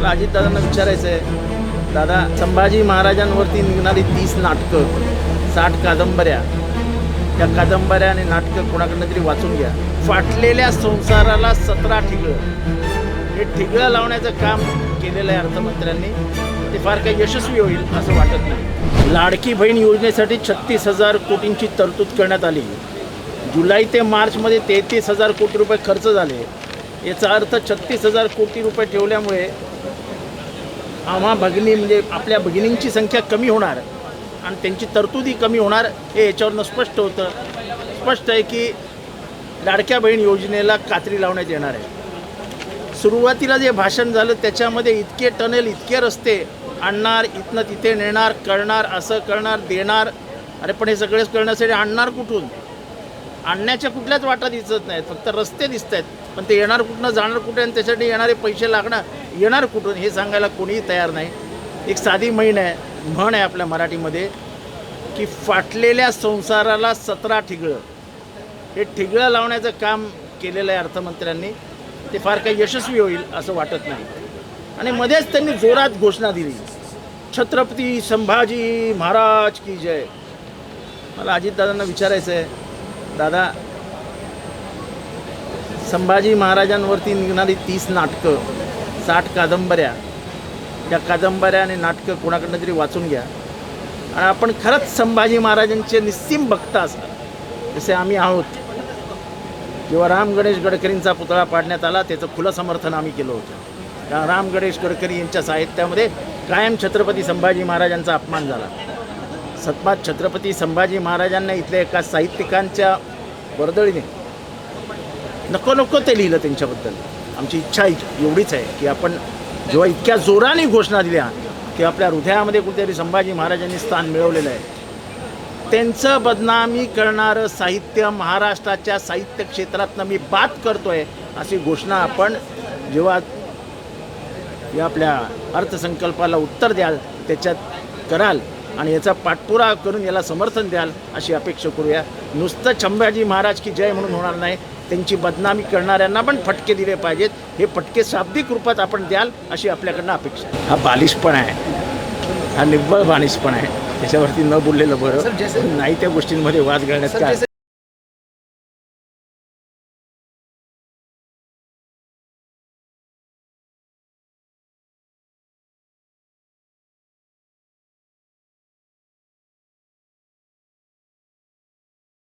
मला अजितदादांना विचारायचं आहे दादा संभाजी महाराजांवरती निघणारी तीस नाटकं साठ कादंबऱ्या त्या कादंबऱ्या आणि नाटकं कोणाकडनं तरी वाचून घ्या. फाटलेल्या संसाराला सतरा ठिगळं. हे ठिगळं लावण्याचं काम केलेलं आहे अर्थमंत्र्यांनी. ते फार काही यशस्वी होईल असं वाटत नाही. लाडकी बहीण योजनेसाठी छत्तीस हजार कोटींची तरतूद करण्यात आली. जुलै ते मार्चमध्ये तेहतीस हजार कोटी रुपये खर्च झाले. याचा अर्थ छत्तीस हजार कोटी रुपये ठेवल्यामुळे आम्हा भगिनी म्हणजे आपल्या भगिनींची संख्या कमी होणार आणि त्यांची तरतुदी कमी होणार हे याच्यावरनं स्पष्ट होतं. स्पष्ट आहे की लाडक्या बहीण योजनेला कात्री लावण्यात येणार आहे. सुरुवातीला जे भाषण झालं त्याच्यामध्ये इतके टनेल इतके रस्ते आणणार इथनं तिथे नेणार करणार असं करणार देणार. अरे पण हे सगळेच करण्यासाठी आणणार कुठून? आणण्याच्या कुठल्याच वाटा दिसत नाहीत. फक्त रस्ते दिसत आहेत पण ते येणार कुठनं जाणार कुठे आणि त्यासाठी येणारे पैसे लागणार येणार कुठून हे सांगायला कोणीही तयार नाही. एक साधी म्हण आहे म्हण आहे आपल्या मराठीमध्ये की फाटलेल्या संसाराला सतरा ठिगळं. हे ठिगळं लावण्याचं काम केलेलं आहे अर्थमंत्र्यांनी. ते फार काही यशस्वी होईल असं वाटत नाही. आणि मध्येच त्यांनी जोरात घोषणा दिली. छत्रपती संभाजी महाराज की जय. मला अजितदादांना विचारायचं आहे दादा संभाजी महाराजांवरती निघणारी तीस नाटकं साठ कादंबऱ्या त्या कादंबऱ्या आणि नाटकं कोणाकडनं तरी वाचून घ्या. आणि आपण खरंच संभाजी महाराजांचे निस्सीम भक्त असाल जसे आम्ही आहोत. जेव्हा राम गणेश गडकरींचा पुतळा पाडण्यात आला त्याचं खुलं समर्थन आम्ही केलं होतं. राम गणेश गडकरी यांच्या साहित्यामध्ये कायम छत्रपती संभाजी महाराजांचा अपमान झाला. सतपात छत्रपती संभाजी महाराजांना इथल्या एका साहित्यिकांच्या वर्दळीने. नको नको ते लिहिलं त्यांच्याबद्दल. आमची इच्छा एवढीच आहे की आपण जेव्हा इतक्या जोराने घोषणा दिल्या की आपल्या हृदयामध्ये कुठेतरी संभाजी महाराजांनी स्थान मिळवलेलं आहे. त्यांचं बदनामी करणारं साहित्य महाराष्ट्राच्या साहित्य क्षेत्रातनं मी बात करतोय अशी घोषणा आपण जेव्हा या आपल्या अर्थसंकल्पाला उत्तर द्याल त्याच्यात कराल आणि याचा पाठपुरावा करून याला समर्थन द्याल अशी अपेक्षा करूया. नुसतं संभाजी महाराज की जय म्हणून होणार नाही. त्यांची बदनामी करणाऱ्यांना पण फटके दिले पाहिजेत. हे फटके शाब्दिक रूपात आपण द्याल अशी आपल्याकडनं अपेक्षा आहे. हा बालिशपणा आहे. हा निव्वळ बालिशपणा आहे. त्याच्यावरती न बोललेलं बरं. नाही त्या गोष्टींमध्ये वाद घालण्यात काय?